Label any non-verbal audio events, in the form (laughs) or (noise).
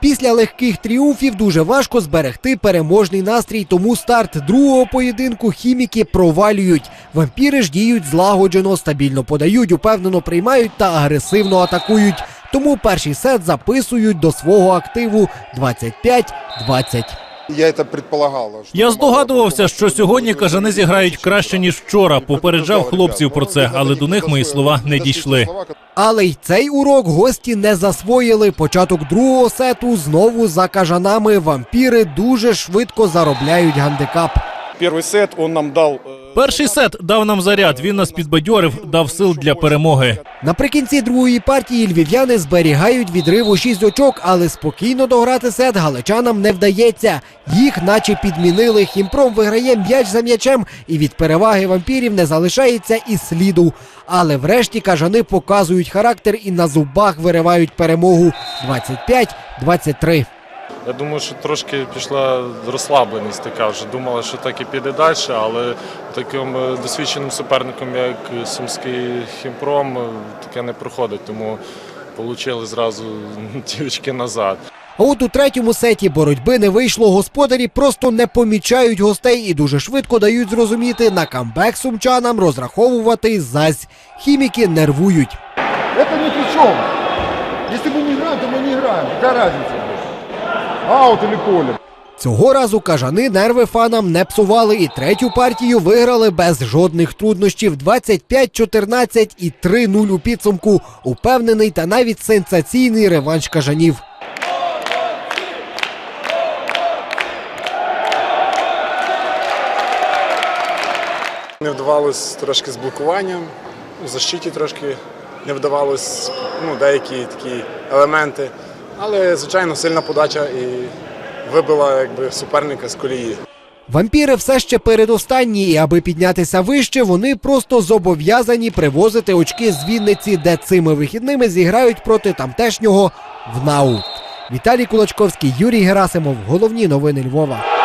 Після легких тріумфів дуже важко зберегти переможний настрій, тому старт другого поєдинку хіміки провалюють. Вампіри ж діють злагоджено, стабільно подають, упевнено приймають та агресивно атакують. Тому перший сет записують до свого активу 25-20. Я это предполагал. Я здогадувався, що сьогодні кажани зіграють краще ніж вчора. Попереджав хлопців про це, але до них мої слова не дійшли. Але й цей урок гості не засвоїли. Початок другого сету знову за кажанами. Вампіри дуже швидко заробляють гандикап. Первый сет он нам дал... э, Перший сет дав нам заряд. Він нас підбадьорив, дав сил для перемоги. Наприкінці другої партії львів'яни зберігають відрив у 6 очок, але спокійно дограти сет галичанам не вдається. Їх наче підмінили. Хімпром виграє м'яч за м'ячем, і від переваги вампірів не залишається і сліду. Але врешті кажани показують характер і на зубах виривають перемогу 25-23. Я думаю, що трошки пішла розслабленість така. Вже думала, що так і піде далі, але таким е, досвідченим суперником, як Сумський хімпром, е, таке не проходить, тому отримали зразу (laughs) ті очки назад. А от у третьому сеті боротьби не вийшло. Господарі просто не помічають гостей і дуже швидко дають зрозуміти на камбек сумчанам розраховувати зась. Хіміки нервують. Это ни при чем. Если мы не играем, то мы не играем. Какая разница? Аут или поле. Цього разу кажани нерви фанам не псували і третю партію виграли без жодних труднощів 25-14 і 3-0 у підсумку. Упевнений та навіть сенсаційний реванш кажанів. Не вдавалось трошки з блокуванням, у защиті трошки не вдавалось ну, деякі такі елементи. Але, звичайно, сильна подача і вибила якби, суперника з колії. Вампіри все ще передостанні, і аби піднятися вище, вони просто зобов'язані привозити очки з Вінниці, де цими вихідними зіграють проти тамтешнього ВНАУ. Віталій Кулачковський, Юрій Герасимов. Головні новини Львова.